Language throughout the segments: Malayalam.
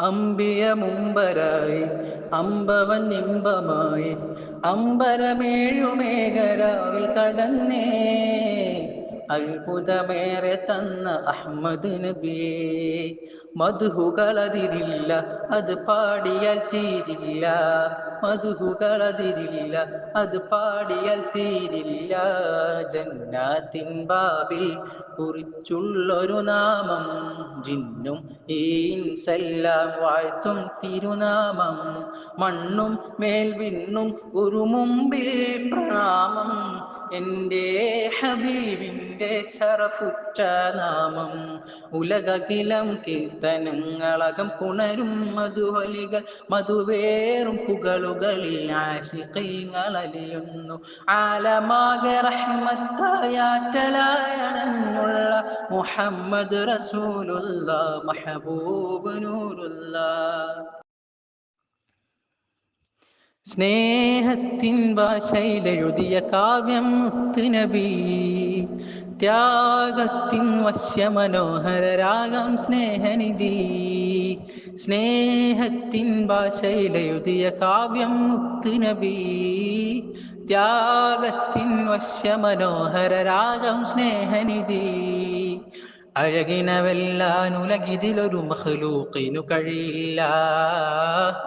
അമ്പിയ മുമ്പരായി അമ്പവൻ ഇമ്പമായി. അമ്പരമേഴുമേഘരാവിൽ കടന്നേ അത്ഭുതമേറെ തന്ന അഹമ്മദ് നബിയേ. മധുഹുകളതിരില്ല അത് പാടിയാൽ തീരില്ല. മധുഹുകളതിരില്ല അത് പാടിയാൽ തീരില്ല. ജന്നാത്തിൻ ബാബിൽ കുറിച്ചുള്ളൊരു നാമം. ജിന്നും ഈൻസെല്ലാം വാഴ്ത്തും തിരുനാമം. മണ്ണും മേൽവിണ്ണും ഒരു മുമ്പിൽ പ്രണാമം. എന്റെ ഹബീബിന്റെ ശറഫുറ്റ നാമം ഉലകകിലം കീർത്തനങ്ങളകം പുണരും മധുവലികൾ മധുവേറും പുകളുകളിൽ ആശിക്കൈങ്ങളലിയുന്നു ആലമാകെ റഹ്മത്തായാറ്റലായണമുള്ള മുഹമ്മദ് റസൂലുള്ള മഹബൂബ് നൂറുള്ള. സ്നേഹത്തിൻ ഭാഷയിലെഴുതിയ കാവ്യം മുത്തുനബി. ത്യാഗത്തിൻ വശ്യ മനോഹര രാഗം സ്നേഹനിധി. സ്നേഹത്തിൻ ഭാഷയിലെഴുതിയ കാവ്യം മുത്തുനബി. ത്യാഗത്തിൻ വശ്യ മനോഹര രാഗം സ്നേഹനിധി. അഴകിനവെല്ലാൻ ഉലകിതിലൊരു മഹ്ലൂക്കിനു കഴിയില്ല.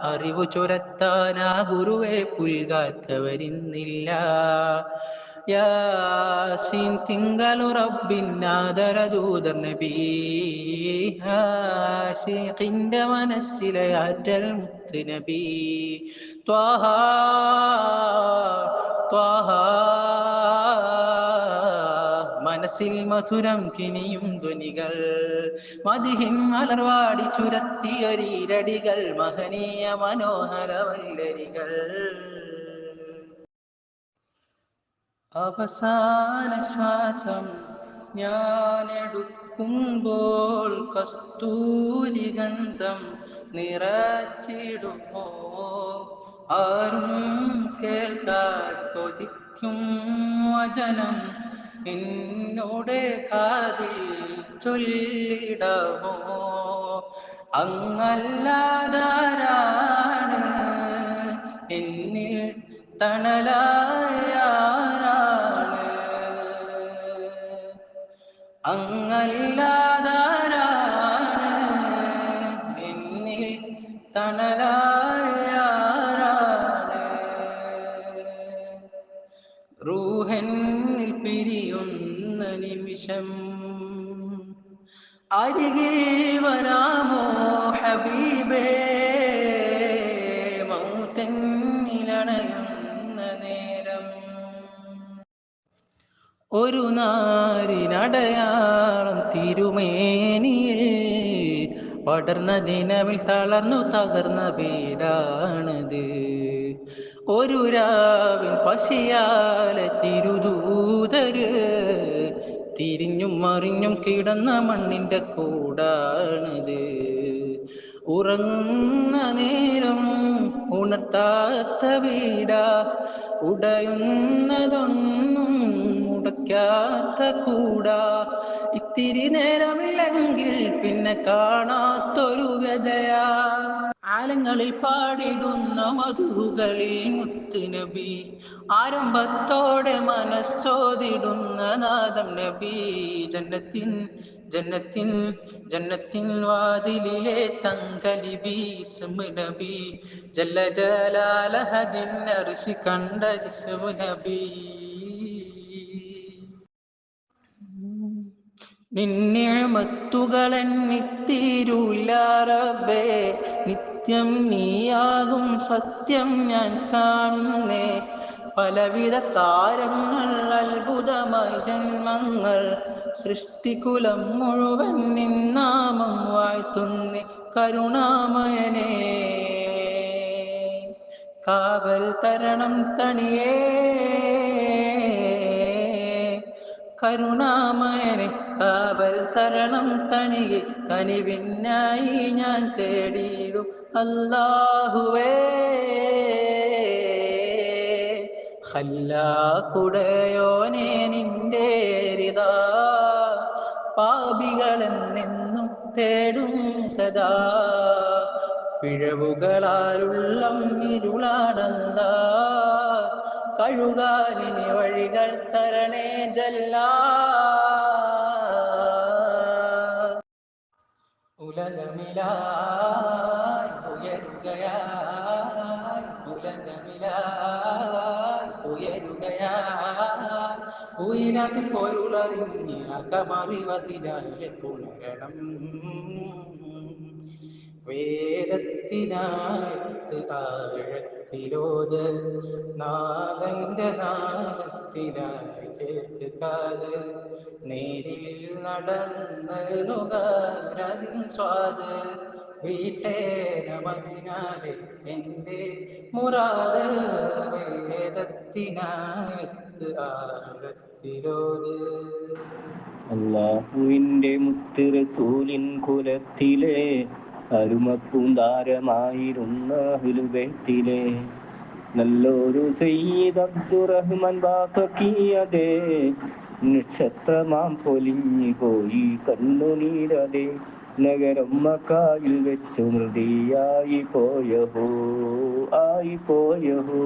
അറിവു ചുരത്താൻ ആ ഗുരുവെ പുൽകാത്തവരിന്നില്ല. യാസീൻ തിങ്കളു റബ്ബിന്നാദരദൂതർ നബി. ഹാഷിഖിന്റെ മനസ്സിലെ ആറ്റൽ മുത്ത് നബി. ത്വാഹ ത്വാഹ. മനസ്സിൽ മധുരം കിനിയും ധ്വനികൾ. മതിഹിൻ മലർവാടി ചുരത്തിയൊരീരടികൾ മഹനീയ മനോഹര വല്ലരികൾ. അവസാന ശ്വാസം ഞാൻ എടുക്കുമ്പോൾ കസ്തൂരി ഗന്ധം നിറച്ചിടുമോ? ആരും കേൾക്കാൻ കൊതിക്കും വചനം എന്നോട് കാതിൽ ചൊല്ലിടമോ? അങ്ങല്ലാതാരാണ്? എന്നിൽ തണലായാരാണ് അങ്ങല്ലാതാരാണ്? എന്നിൽ തണലായാരാണ് നിമിഷം അരികിൽ വരാമോ ഹബീബേ? മൗത്തന്നിലണയുന്ന നേരം. ഒരു നാരിനടയാളം തിരുമേനിയിൽ പടർന്ന ദിനമിൽ തളർന്നു തകർന്ന വീടാണത്. ഒരു രാവിൻ പശിയാലെ തിരുദൂതര് തിരിഞ്ഞും മറിഞ്ഞും കിടന്ന മണ്ണിന്റെ കൂടാണത്. ഉറങ്ങുന്ന നേരം ഉണർത്താത്ത വീട. ഉടയുന്നതൊന്നും മുടക്കാത്ത കൂടാ. ഇത്തിരി നേരമില്ലെങ്കിൽ പിന്നെ കാണാത്തൊരു വ്യതയാ. ആലങ്ങളിൽ പാടിടുന്ന മധുകളിൽ മുത്തുനബി. ആരംഭത്തോടെ മനസ്സോതിടുന്ന നാദം നബി. ജന്നത്തിൻ ജന്നത്തിൻ ജന്നത്തിൻ വാതിലിലെ തങ്കലിബി ഇസ്മു നബി. ജല്ല ജലാലഹദിൻ അർശി കണ്ട ജിസ്മു നബി. നിന്നിഴമത്തുകളെന്നിത്തീരൂല്ല റബ്ബേ നിത്യം നീയാകും സത്യം ഞാൻ കാണുന്നേ. പലവിധ താരങ്ങൾ അത്ഭുതമായി ജന്മങ്ങൾ സൃഷ്ടികുലം മുഴുവൻ നിന്നാമം വാഴ്ത്തുന്നി. കരുണാമയനേ കാവൽ തരണം തണിയേ. കരുണാമയനെ കാവൽ തരണം തണിയെ. കനിവിനായി ഞാൻ തേടിയിടും അല്ലാഹുവേ. ഹല്ലാക്കുടയോനെ നിന്റെ രിതാ പാപികളെന്നെന്നും തേടും സദാ. പിഴവുകളാലുള്ളം ഇരുളാണല്ല. കഴുകാനിനി വഴികൾ തരണേ ജല്ല. ഉലകമിലായി ഉയരുകയായി ഉലകമിലായി ഉയരുകയായി ഉയരത്തിൽ പൊരുളറിഞ്ഞ് അകമറിവതിനായി പുണരണം. വേദത്തിനായത്ത് ആഴത്തിലോത് നാദന്റെ നാദത്തിനായി ചേർക്കാത് നേരിൽ നടന്ന് നുകാരതിൻ സ്വാദ്. വീട്ടേനമതിനാലെ എന്റെ മുറാത് വേദത്തിനായത്ത് ആഴത്തിലോത് അള്ളാഹുവിന്റെ മുത്ത് റസൂലിൻ കുലത്തിലെ അരുമപ്പൂന്താരമായിരുന്ന ഹുലുബത്തിലെ നല്ലൊരു സയ്യിദ് അബ്ദുറഹ്മാൻ ബാപ്പക്കിയതേ നക്ഷത്രമാം പൊലിഞ്ഞു പോയി കണ്ണുനീരതെ നഗരം മക്കായിൽ വെച്ചു മൃതിയായി പോയഹോ ആയി പോയഹോ.